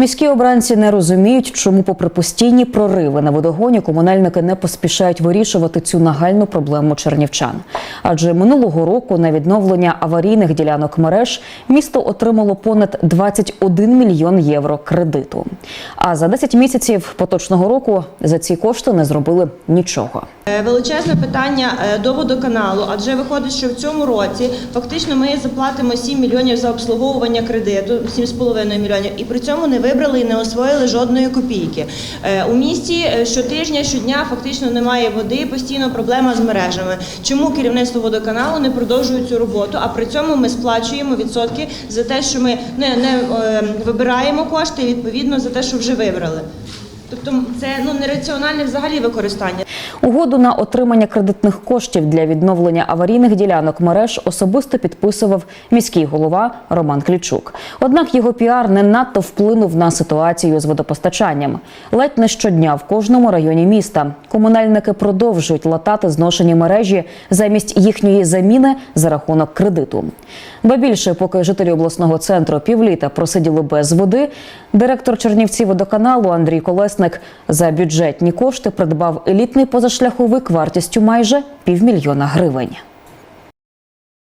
Міські обранці не розуміють, чому, попри постійні прориви на водогоні, комунальники не поспішають вирішувати цю нагальну проблему чернівчан. Адже минулого року на відновлення аварійних ділянок мереж місто отримало понад 21 мільйон євро кредиту. А за 10 місяців поточного року за ці кошти не зробили нічого. Е, Величезне питання е, до водоканалу, адже виходить, що в цьому році фактично ми заплатимо 7 мільйонів за обслуговування кредиту, 7,5 мільйонів, і при цьому не вибрали і не освоїли жодної копійки. Е, У місті е, щотижня, щодня фактично немає води, постійно проблема з мережами. Чому керівництво водоканалу не продовжує цю роботу? А при цьому ми сплачуємо відсотки за те, що ми не, не е, вибираємо кошти, відповідно за те, що вже вибрали. Тобто це ну нераціональне взагалі використання. Угоду на отримання кредитних коштів для відновлення аварійних ділянок мереж особисто підписував міський голова Роман Клічук. Однак його піар не надто вплинув на ситуацію з водопостачанням. Ледь не щодня в кожному районі міста комунальники продовжують латати зношені мережі замість їхньої заміни за рахунок кредиту. Ба більше, поки жителі обласного центру півліта просиділи без води, директор Чернівці водоканалу Андрій Колесник за бюджетні кошти придбав елітний позашляховик вартістю майже півмільйона гривень.